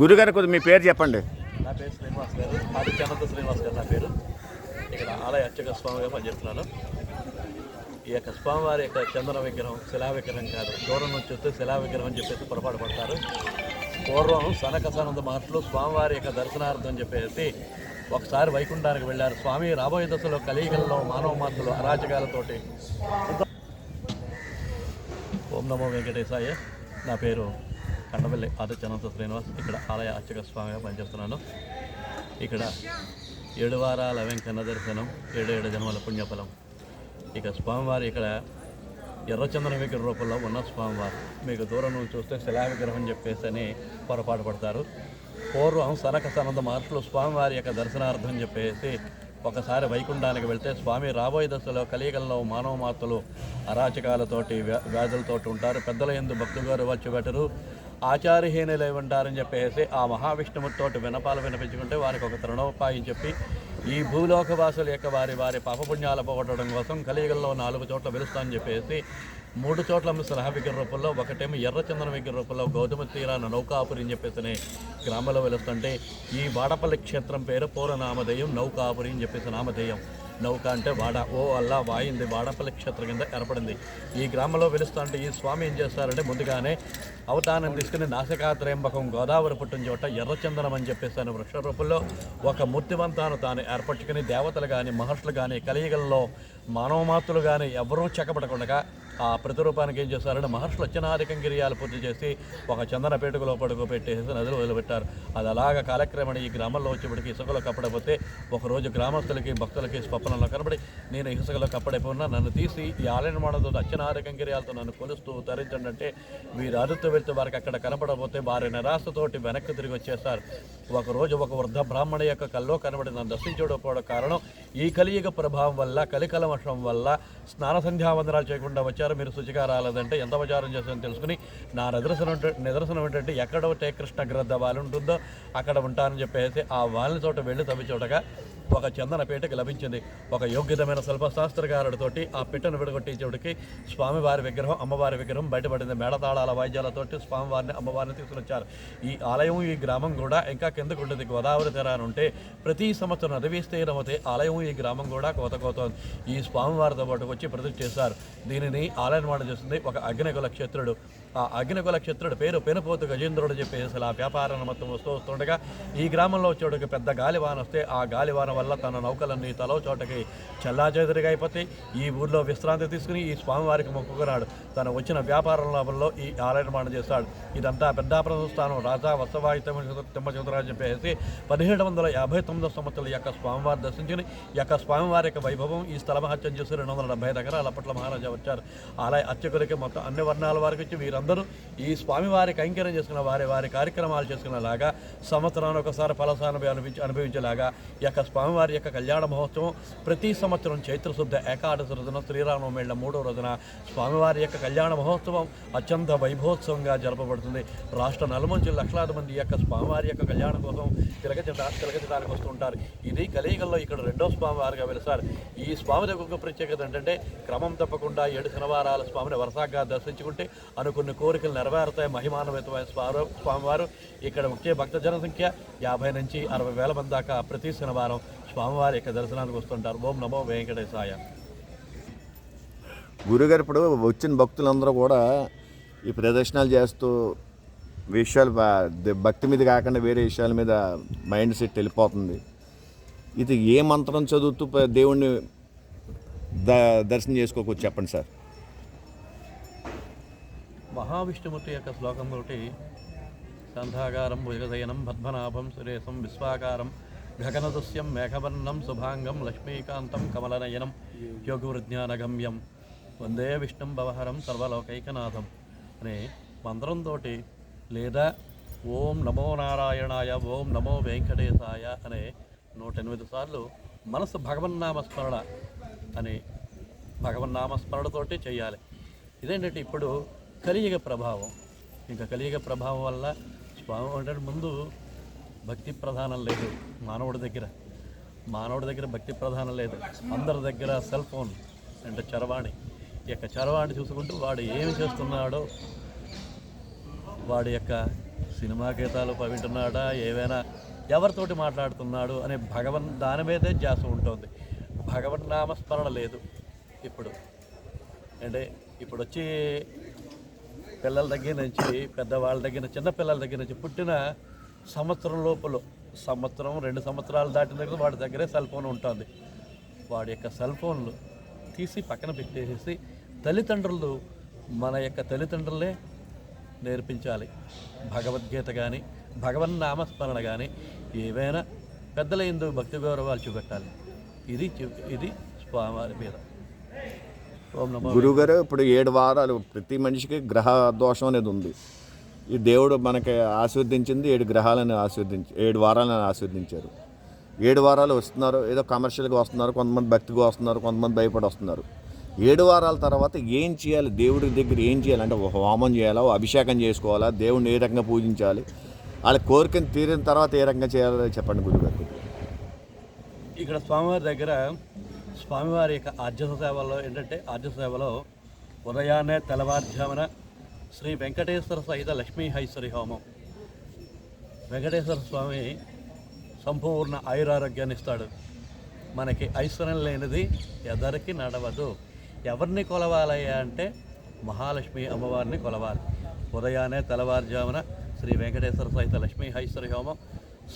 గురుగారు కొద్దిగా మీ పేరు చెప్పండి. నా పేరు శ్రీనివాస్ గారు. ఆదిత్యానంద శ్రీనివాస్ గారు నా పేరు. ఇక్కడ ఆలయ అర్చక స్వామిగా పనిచేస్తున్నాను. ఈ యొక్క స్వామివారి యొక్క చందన విగ్రహం శిలా విగ్రహం కాదు. దూరం నుంచి చూస్తే శిలా విగ్రహం అని చెప్పేసి పొరపాటు పడతారు. పూర్వం సనక సనంద మహర్షులు స్వామివారి యొక్క దర్శనార్థం చెప్పేసి ఒకసారి వైకుంఠానికి వెళ్ళారు. స్వామి రాబోయే దశలో కలియుగంలో మానవ మాతలు అరాచకాలతోటి. ఓం నమో వెంకటేశాయ. నా పేరు కండవల్లి ఆదిత్యనంత శ్రీనివాస్ ఇక్కడ ఆలయ అర్చక స్వామిగా పనిచేస్తున్నాను ఇక్కడ ఏడు వారాల వెంకన్న దర్శనం ఏడు ఏడు జన్మల పుణ్యఫలం. ఇక స్వామివారి ఇక్కడ ఎర్రచందన విగ్రహ రూపంలో ఉన్న స్వామివారు. మీకు దూరం నుంచి చూస్తే శిలా విగ్రహం చెప్పేసి అని పొరపాటు పడతారు. పూర్వం సనక సనంద మహర్షులు స్వామివారి యొక్క దర్శనార్థం చెప్పేసి ఒకసారి వైకుంఠానికి వెళ్తే స్వామి రాబోయే దశలో కలియుగంలో మానవ మాతలు అరాచకాలతోటి వ్యా వ్యాధులతోటి ఉంటారు. పెద్దల ఎందు భక్తులు గారు వచ్చి పెట్టరు. ఆచారహీనులై ఉంటారని చెప్పేసి ఆ మహావిష్ణువుతోటి వినపాలు వినిపించుకుంటే వారికి ఒక తృణోపాయం చెప్పి ఈ భూలోకవాసుల యొక్క వారి వారి పాపపుణ్యాలు పోగొట్టడం కోసం కలియుగంలో నాలుగు చోట్ల వెలుస్తానని చెప్పేసి మూడు చోట్ల సలహా విగ్రహ రూపంలో ఒకటేమో ఎర్రచందన విగ్రహ రూపంలో గౌతమ తీరాన నౌకాపురి అని చెప్పేసి గ్రామంలో వెలుస్తుంటే ఈ వాడపల్లి క్షేత్రం పేరు పూర్వనామధేయం నౌకాపురి అని చెప్పేసి నామధేయం. నౌక అంటే వాడ ఓ అల్లా వాయింది వాడపల్లి క్షేత్రం కింద ఏర్పడింది. ఈ గ్రామంలో వెలుస్తుంటే ఈ స్వామి ఏం చేస్తారంటే ముందుగానే అవతానం తీసుకుని నాసికాత్రయంబకం గోదావరి పుట్టిన చోట ఎర్రచందనం అని చెప్పేసాను వృక్ష రూపంలో ఒక మూర్తివంతాను తాను ఏర్పరచుకుని దేవతలు కానీ మహర్షులు కానీ కలియుగంలో మానవమాతులు కానీ ఎవరూ చెక్కబడకుండా ఆ ప్రతిరూపానికి ఏం చేస్తారంటే మహర్షులు అచ్చనాధికం గిరియాలు పూర్తి చేసి ఒక చందన పేటుకలో పడుకో పెట్టేసి నదిలో వదిలిపెట్టారు. అది అలాగ కాలక్రమేణ ఈ గ్రామంలో వచ్చేప్పటికి ఇసుకలో కప్పడపోతే ఒకరోజు గ్రామస్తులకి భక్తులకి స్వప్నంలో కనబడి నేను ఇసుకలో కప్పడైపోయినా నన్ను తీసి ఈ ఆలయ నిర్మాణంతో అచ్చనాధికం గిరియాలతో నన్ను కొలుస్తూ తరించండి అంటే వీరు అరుతూ వెళ్తే వారికి అక్కడ కనపడపోతే వారి నిరాశతోటి వెనక్కి తిరిగి వచ్చేస్తారు. ఒకరోజు ఒక వృద్ధ బ్రాహ్మణ యొక్క కల్లో కనబడి నన్ను దర్శించకపోవడం కారణం ఈ కలియుగ ప్రభావం వల్ల కలికలమషం వల్ల స్నాన సంధ్యావందనాలు చేయకుండా వచ్చారు. మీరు శుచిగా రాలేదంటే ఎంత ప్రచారం చేస్తారని తెలుసుకుని నా నిదర్శనం నిదర్శనం ఏంటంటే ఎక్కడ ఉంటే కృష్ణ గ్రద్ద వాలి ఉంటుందో అక్కడ ఉంటానని చెప్పేసి ఆ వాలిని చోట వెళ్ళి తవ్వి చోటగా ఒక చందన లభించింది. ఒక యోగ్యతమైన శిల్పశాస్త్రకారుడితోటి ఆ పిట్టను విడగొట్టించేటికి స్వామివారి విగ్రహం అమ్మవారి విగ్రహం బయటపడింది. మేడతాళాల వాయిద్యాలతోటి స్వామివారిని అమ్మవారిని తీసుకొచ్చారు. వచ్చారు ఈ ఆలయం ఈ గ్రామం కూడా ఇంకా కిందకు ఉంటుంది గోదావరి తీరాన ఉంటే ప్రతి సంవత్సరం నది విస్తీర్ణమవుతే ఆలయం ఈ గ్రామం కూడా కోత కోతోంది. ఈ స్వామివారితో పాటు వచ్చి ప్రతిష్ఠ చేశారు. దీనిని ఆలయ నిర్మాణం చేస్తుంది ఒక అగ్నికుల క్షేత్రుడు. ఆ అగ్నికుల క్షేత్రుడు పేరు పెనుపోతు గజేంద్రుడు చెప్పేసి ఆ వ్యాపారం మొత్తం వస్తూ వస్తుండగా ఈ గ్రామంలో వచ్చేటికి పెద్ద గాలివాన వస్తే ఆ గాలివాన వల్ల తన నౌకలన్నీ తలో చోటకి చల్లాచెదురుగా అయిపోతే ఈ ఊర్లో విశ్రాంతి తీసుకుని ఈ స్వామివారికి మొక్కుకున్నాడు. తను వచ్చిన వ్యాపార లాభంలో ఈ ఆలయ నిర్మాణం చేశాడు ఇదంతా పెద్దాపురం స్థానం రాజా వత్సవాయి తిమ్మచంద్రరాజు చెప్పేసి పదిహేడు వందల యాభై తొమ్మిదో సంవత్సరాల యొక్క స్వామివారి దర్శించుకుని యొక్క స్వామివారి యొక్క వైభవం ఈ స్థల మహత్యం చేసి రెండు వందల డెబ్బై దగ్గర అప్పట్లో మహారాజా వచ్చారు. ఆలయ అర్చకులకి మొత్తం అన్ని వర్ణాల వారికి వచ్చి వీరందరూ ఈ స్వామివారి కైంకర్యం చేసుకున్న వారి వారి కార్యక్రమాలు చేసుకునేలాగా సంవత్సరానికి ఒకసారి ఫలసాన్ని అనుభవించి అనుభవించేలాగా ఈ యొక్క స్వామివారి యొక్క కళ్యాణ మహోత్సవం ప్రతి సంవత్సరం చైత్రశుద్ధ ఏకాదశి రోజున శ్రీరామమేళ్ళ మూడో రోజున స్వామివారి యొక్క కళ్యాణ మహోత్సవం అత్యంత వైభవోత్సవంగా జరపబడుతుంది. రాష్ట్ర నలుమంచి లక్షలాది మంది యొక్క స్వామివారి యొక్క కళ్యాణం కోసం తిరగచట తిరగచడానికి వస్తూ ఉంటారు. ఇది కలియుగంలో ఇక్కడ రెండో స్వామివారిగా వెలుసారు ఈ స్వామి యొక్క ప్రత్యేకత ఏంటంటే క్రమం తప్పకుండా ఏడు శనివారాల స్వామిని వరసాగా దర్శించుకుంటే అనుకున్న కోరికలు నెరవేరుతాయి. మహిమాన్వితమైన స్వామి స్వామివారు. ఇక్కడ వచ్చే భక్త జనసంఖ్య యాభై నుంచి అరవై వేల మంది దాకా ప్రతి శనివారం స్వామివారి యొక్క దర్శనానికి వస్తుంటారు. ఓం నమో వెంకటేశాయ. గురుగారు ఇప్పుడు వచ్చిన భక్తులందరూ కూడా ఈ ప్రదర్శనలు చేస్తూ విషయాలు భక్తి మీద కాకుండా వేరే విషయాల మీద మైండ్ సెట్ వెళ్ళిపోతుంది. ఇది ఏ మంత్రం చదువుతూ దేవుణ్ణి ద దర్శనం చేసుకోవచ్చు చెప్పండి సార్. మహావిష్ణుమూర్తి యొక్క శ్లోకం ఒకటి సంధాగారం భుజగదయనం పద్మనాభం సురేశం విశ్వాకారం గగనదృశ్యం మేఘవర్ణం శుభాంగం లక్ష్మీకాంతం కమలనయనం యోగవృజ్ఞానగమ్యం. వందే విష్ణుం భవహరం సర్వలోకైకనాథం. అనే మంత్రంతో లేదా ఓం నమో నారాయణాయ ఓం నమో వెంకటేశాయ అనే నూట ఎనిమిది సార్లు మనసు భగవన్నామస్మరణ అని భగవన్నామస్మరణతోటి చేయాలి. ఇదేంటంటే ఇప్పుడు కలియుగ ప్రభావం. ఇంకా కలియుగ ప్రభావం వల్ల స్వామి అంటే ముందు భక్తి ప్రధానం లేదు మానవుడి దగ్గర. మానవుడి దగ్గర భక్తి ప్రధానం లేదు. అందరి దగ్గర సెల్ ఫోన్ అంటే చరవాణి. ఈ యొక్క చరవాణి చూసుకుంటూ వాడు ఏమి చేస్తున్నాడో వాడి యొక్క సినిమా గీతాలు వింటున్నాడా ఏవైనా ఎవరితోటి మాట్లాడుతున్నాడు అనే భగవన్ దాని మీదే ధ్యాస ఉంటుంది. భగవన్ నామస్మరణ లేదు ఇప్పుడు. అంటే ఇప్పుడు వచ్చి పిల్లల దగ్గర నుంచి పెద్దవాళ్ళ దగ్గర చిన్న పిల్లల దగ్గర నుంచి పుట్టిన సంవత్సరం లోపల సంవత్సరం రెండు సంవత్సరాలు దాటిన దగ్గర వాడి దగ్గరే సెల్ ఫోన్ ఉంటుంది. వాడి యొక్క సెల్ ఫోన్లు తీసి పక్కన పెట్టేసేసి తల్లిదండ్రులు మన యొక్క తల్లిదండ్రులే నేర్పించాలి. భగవద్గీత కానీ భగవన్ నామస్మరణ కానీ ఏవైనా పెద్దల ఎందు భక్తి గౌరవాలు చూపెట్టాలి. ఇది చూ- ఇది స్వామివారి మీద. గురుగారు ఇప్పుడు ఏడు వారాలు ప్రతి మనిషికి గ్రహ దోషం అనేది ఉంది. ఈ దేవుడు మనకి ఆశీర్వదించింది ఏడు గ్రహాలను ఆశీర్వదించి ఏడు వారాలను ఆశీర్వదించారు. ఏడు వారాలు వస్తున్నారు ఏదో కమర్షియల్గా వస్తున్నారు కొంతమంది భక్తిగా వస్తున్నారు కొంతమంది భయపడి వస్తున్నారు. ఏడు వారాల తర్వాత ఏం చేయాలి? దేవుడి దగ్గర ఏం చేయాలి? అంటే ఒక హోమం చేయాలా? అభిషేకం చేసుకోవాలా? దేవుడిని ఏ రకంగా పూజించాలి? వాళ్ళ కోరికను తీరిన తర్వాత ఏ రకంగా చేయాలో చెప్పండి గురుగారు. ఇక్కడ స్వామివారి దగ్గర స్వామివారి యొక్క ఆర్జస సేవలో ఏంటంటే ఆర్జస సేవలో ఉదయాన్నే తెల్లవారుజామున శ్రీ వెంకటేశ్వర సహిత లక్ష్మీ హైశ్వరి హోమం. వెంకటేశ్వర స్వామి సంపూర్ణ ఆయురారోగ్యాన్ని ఇస్తాడు. మనకి ఐశ్వర్యం లేనిది ఎదరికి నడవదు. ఎవరిని కొలవాలయ్యా అంటే మహాలక్ష్మి అమ్మవారిని కొలవాలి. ఉదయాన్నే తెల్లవారుజామున శ్రీ వెంకటేశ్వర సహిత లక్ష్మీ హైశ్వరి హోమం.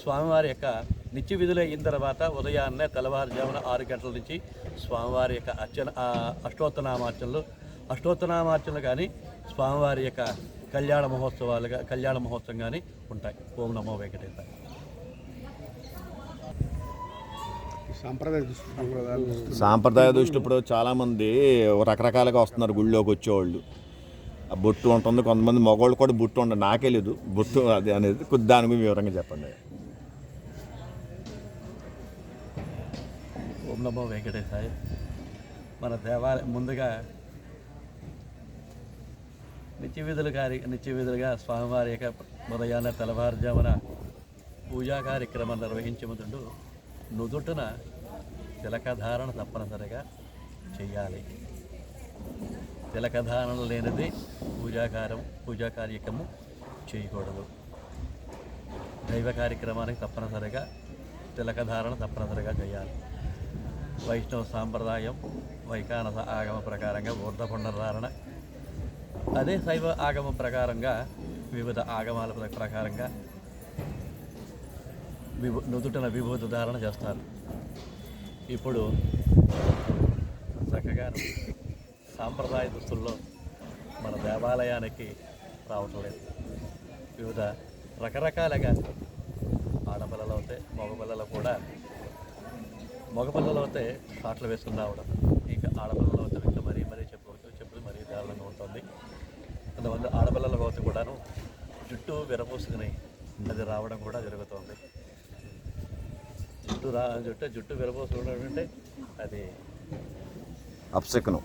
స్వామివారి యొక్క నిత్య విధులు అయిన తర్వాత ఉదయాన్నే తెల్లవారుజామున ఆరు గంటల నుంచి స్వామివారి యొక్క అర్చన అష్టోత్తనామార్చనలు అష్టోత్తనామార్చనలు కానీ స్వామివారి యొక్క కళ్యాణ మహోత్సవాలుగా కళ్యాణ మహోత్సవం కానీ ఉంటాయి. ఓం నమో వెంకటేశ్వర సాంప్రదాయ దృష్టి ఇప్పుడు చాలామంది రకరకాలుగా వస్తున్నారు గుళ్ళోకి వచ్చేవాళ్ళు. ఆ బొట్టు ఉంటుంది కొంతమంది మగవాళ్ళు కూడా బొట్టు ఉండదు నాకే లేదు. బొట్టు అది అనేది కొద్ది దాని గురించి వివరంగా చెప్పండి. ఓం నమో వెంకటేశాయ. మన దేవాలయం ముందుగా నిత్య విధులు గారి నిత్య విధులుగా స్వామివారి యొక్క ఉదయాన్న తెల్లవారుజామున పూజా కార్యక్రమం నిర్వహించే ముందు నుదుటన తిలకధారణ తప్పనిసరిగా చేయాలి తిలకధారణ లేనిది పూజాకారం పూజా కార్యక్రమం చేయకూడదు. దైవ కార్యక్రమానికి తప్పనిసరిగా తిలకధారణ తప్పనిసరిగా చేయాలి వైష్ణవ సాంప్రదాయం వైకానస ఆగమ ప్రకారంగా ఊర్ధపుండధారణ అదే శైవ ఆగమ ప్రకారంగా వివిధ ఆగమాల ప్రకారంగా విభూ నుదుటన విభూతి ధారణ చేస్తారు. ఇప్పుడు చక్కగా సాంప్రదాయ దుస్తుల్లో మన దేవాలయానికి రావటం లేదు. వివిధ రకరకాలుగా ఆడపిల్లలు అవుతే మగపిల్లలు కూడా మగపిల్లలు అయితే షాట్లు వేసుకుని రావడం. ఇంకా ఆడపిల్లలు అయితే ఇంకా మరీ మరీ చెప్పుకోవచ్చు చెప్పులు మరీ దారుణంగా ఉంటుంది. కొంతమంది ఆడపిల్లల అవుతే కూడాను జుట్టు విరపోసుకుని అది రావడం కూడా జరుగుతుంది. జుట్టు రా జుట్టు జుట్టు విరపోసుకోవడం అంటే అది అప్సెకనం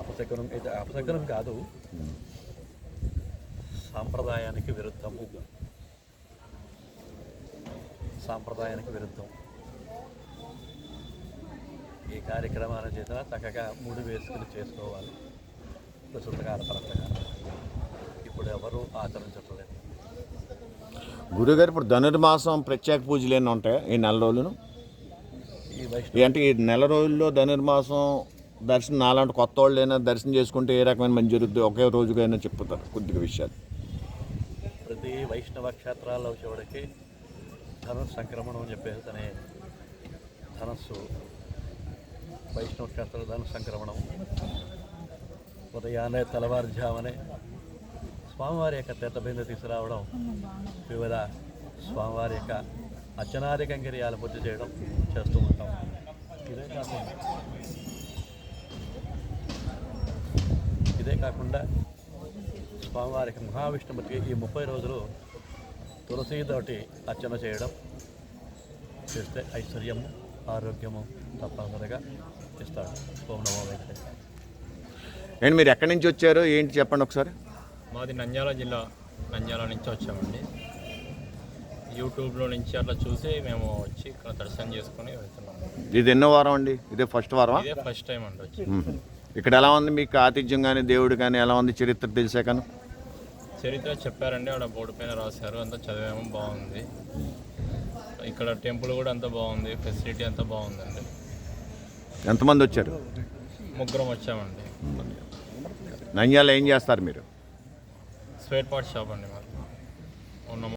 అపశకనం ఇది అపశకనం కాదు. సాంప్రదాయానికి విరుద్ధము సాంప్రదాయానికి విరుద్ధం. ఈ కార్యక్రమాన్ని చేసినా చక్కగా ముడి వేసుకుని చేసుకోవాలి. ప్రస్తుత కాల పరంగా. ఇప్పుడు ఎవరు ఆచరించట్లేదు. గురుగారు ఇప్పుడు ధనుర్మాసం ప్రత్యేక పూజలు ఎన్ని ఉంటాయి ఈ నెల రోజులను? వైష్ణవ అంటే ఈ నెల రోజుల్లో ధనుర్మాసం దర్శనం నాలాంటి కొత్త వాళ్ళు అయినా దర్శనం చేసుకుంటే ఏ రకమైన మంచి జరుగుతుంది ఒకే రోజుకైనా చెప్తారు కొద్దిగా విషయాలు. ప్రతి వైష్ణవ క్షేత్రాల్లో శివుడికి ధనుర్ సంక్రమణం అని చెప్పేసి అనే ధనస్సు వైష్ణవ క్షేత్ర ధను సంక్రమణం ఉదయాన్నే తెల్లవారుజామనే స్వామివారి యొక్క తీర్థబిందు తీసుకురావడం వివిధ స్వామివారి యొక్క అర్చనాది కంకిర్యాలు పూర్తి చేయడం చేస్తూ ఉంటాం. ఇదే కాకుండా ఇదే కాకుండా స్వామివారికి మహావిష్ణుమూర్తికి ఈ ముప్పై రోజులు తులసితోటి అర్చన చేయడం చేస్తే ఐశ్వర్యము ఆరోగ్యము తప్పనిసరిగా ఇస్తాడు. ఓం నమో వెంకటేశ్వర ఏంటి మీరు ఎక్కడి నుంచి వచ్చారు? ఏంటి చెప్పండి ఒకసారి. మాది నంద్యాల జిల్లా. నంద్యాల నుంచి వచ్చామండి. యూట్యూబ్లో నుంచి అట్లా చూసి మేము వచ్చి ఇక్కడ దర్శనం చేసుకుని వెళ్తున్నాం ఇది ఎన్నో వారం అండి? ఇదే ఫస్ట్ వారం ఫస్ట్ టైం అండి వచ్చి. ఇక్కడ ఎలా ఉంది మీకు ఆతిథ్యం కానీ దేవుడు కానీ ఎలా ఉంది చరిత్ర తెలిసాకను? చరిత్ర చెప్పారండి ఆడ బోర్డు పైన రాశారు అంతా చదివేమో బాగుంది. ఇక్కడ టెంపుల్ కూడా అంత బాగుంది ఫెసిలిటీ అంత బాగుందండి. ఎంతమంది వచ్చారు? ముగ్గురం వచ్చామండి. నంద్యాల ఏం చేస్తారు మీరు? స్వేట్ పార్ట్ షాప్ అండి మాకు ఉన్నాము